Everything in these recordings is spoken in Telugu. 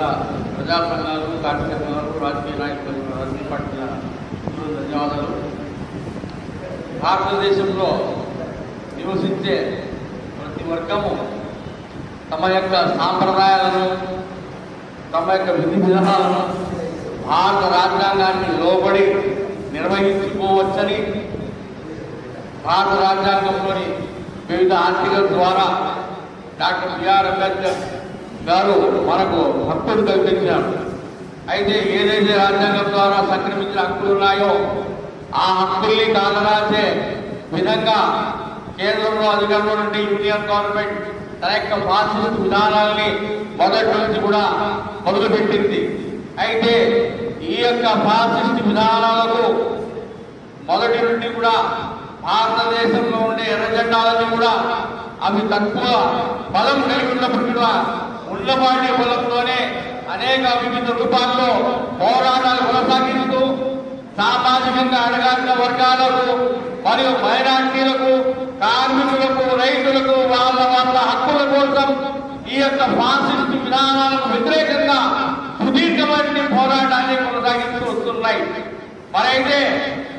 అనేక ప్రజా సంఘాలు కార్మిక సంఘాలు రాజకీయ నాయకులు రాజకీయ పార్టీల ధన్యవాదాలు. భారతదేశంలో నివసించే ప్రతి వర్గము తమ యొక్క సాంప్రదాయాలను తమ యొక్క విధి విధానాలను భారత రాజ్యాంగాన్ని లోబడి నిర్వహించుకోవచ్చని భారత రాజ్యాంగంలోని వివిధ ఆర్టికల్ ద్వారా డాక్టర్ బిఆర్ అంబేద్కర్ గారు మనకు హక్కులు కల్పించారు. అయితే ఏదైతే రాజ్యాంగం ద్వారా సంక్రమించిన హక్కులు ఉన్నాయో ఆ హక్కుల్ని కాలరాసే విధంగా కేంద్రంలో అధికారంలో నుండి యూనియన్ గవర్నమెంట్ తన యొక్క ఫాసిస్ట్ విధానాలని మొదటి నుంచి కూడా మొదలుపెట్టింది. అయితే ఈ యొక్క ఫాసిస్ట్ విధానాలకు మొదటి నుండి కూడా భారతదేశంలో ఉండే ఎర్ర జెండాలని కూడా అవి తక్కువ బలం కలిగి ఉన్నప్పుడు కూడా బలంలోనే బలంతోనే అనేక వివిధ రూపాల్లో పోరాటాలు కొనసాగిస్తూ సామాజికంగా అడగాల్సిన వర్గాలకు మరియు మైనార్టీలకు కార్మికులకు రైతులకు వాళ్ళ వాళ్ళ హక్కుల కోసం ఈ యొక్క ఫాసిస్ట్ విధానాలకు వ్యతిరేకంగా సుదీర్ఘమైన పోరాటాన్ని కొనసాగిస్తూ వస్తున్నాయి. మరైతే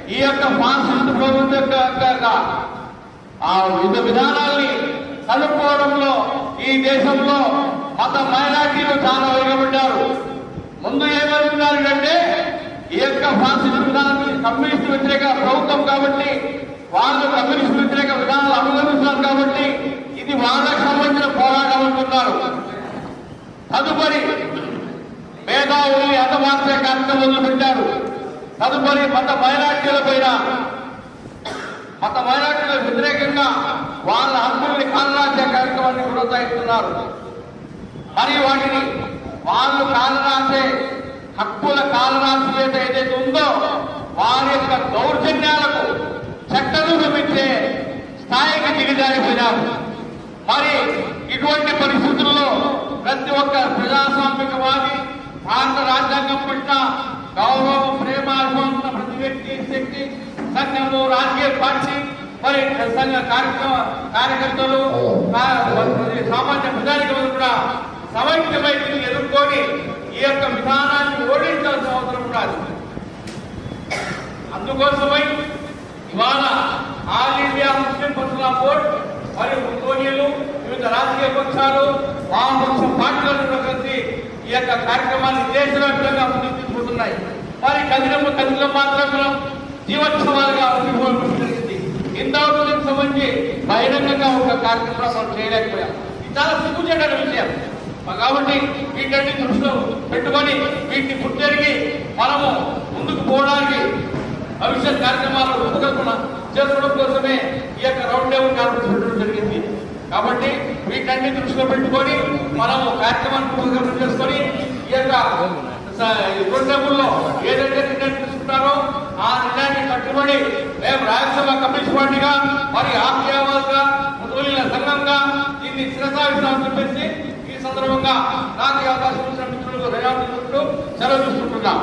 ఈ యొక్క ఫాసిస్ట్ ప్రభుత్వం యొక్క ఆ వివిధ విధానాల్ని కలుపుకోవడంలో ఈ దేశంలో మత మైనార్టీలు చాలా వెనుకబడ్డారు ముందు ఏమనుకున్నారు అంటే ఈ యొక్క ఫాసిస్ట్ విధానాన్ని కమ్యూనిస్ట్ వ్యతిరేక ప్రభుత్వం కాబట్టి వాళ్ళు కమ్యూనిస్ట్ వ్యతిరేక విధానాలు అనుగమిస్తున్నారు కాబట్టి ఇది వాళ్ళకు సంబంధించిన పోరాటం అనుకున్నారు తదుపరి మేధావుల్ని అంతమార్చే కార్యక్రమం మొదలుపెట్టారు. తదుపరి మత మైనార్టీల పైన మత మైనార్టీలకు వ్యతిరేకంగా వాళ్ళ హక్కుల్ని కాలరాసే కార్యక్రమాన్ని ప్రోత్సహిస్తున్నారు. మరి వాటిని వాళ్ళు కాలరాసే హక్కుల కాలరాశి ఏదైతే ఉందో వారి యొక్క దౌర్జన్యాలకు చట్టరూపమిచ్చే స్థాయికి దిగజారిపోయినారు. మరి ఇటువంటి పరిస్థితుల్లో ప్రతి ఒక్క ప్రజాస్వామికవాది భారత రాజ్యాంగం పట్ల గౌరవం ప్రేమ ప్రతి వ్యక్తి శక్తి సంఘము రాజకీయ పార్టీ మరి సంఘ కార్యక్రమ కార్యకర్తలు కా- మరి సామాన్య ప్రజానికలు కూడా సమైక్యమై దీన్ని ఎదుర్కొని ఈ యొక్క విధానాన్ని ఓడించాల్సిన అవసరం ఉన్నది. అందుకోసమై ఇవాళ all India Muslim personal board మరియు ముత్తోనీయులు వివిధ రాజకీయ పక్షాలు వామపక్ష పార్టీలను కలిసి ఈ యొక్క కార్యక్రమాన్ని దేశవ్యాప్తంగా ముందుకు తీసుకుంటున్నాయి. మరి కదిలమ్మ కదిలం మాత్రం జీవోత్సవాలుగా బహిరంగంగా ఒక కార్యక్రమం మనం చేయలేకపోయాం ఇది చాలా సిగ్గుచేటైన విషయం. కాబట్టి వీటన్ని దృష్టిలో పెట్టుకొని వీటిని గుర్తెరిగి మనము ముందుకు పోవడానికి భవిష్యత్ కార్యక్రమాలు రూపకల్పన చేసుకోవడం కోసమే ఈ యొక్క రౌండ్ టేబుల్ కాన్ఫరెన్స్ జరిగింది. కాబట్టి వీటన్ని దృష్టిలో పెట్టుకొని మనము కార్యక్రమాన్ని రూపకల్పన చేసుకొని ఈ యొక్క రౌండ్ టేబుల్లో ఏదైతే తీసుకుంటారో ఆ నిర్ణయాన్ని కట్టుబడి మేము రాజ్యసభ కమ్యూనిస్ట్ పార్టీగా మరి ఆప్యావాలుగా ముతోలీల సంఘంగా దీన్ని శిరసాగిస్తామని చెప్పేసి ఈ సందర్భంగా నాకు అవకాశం ఇచ్చిన మిత్రులకు ధన్యవాదాలు తెలుపుతూ సెలవు తీసుకుంటున్నాం.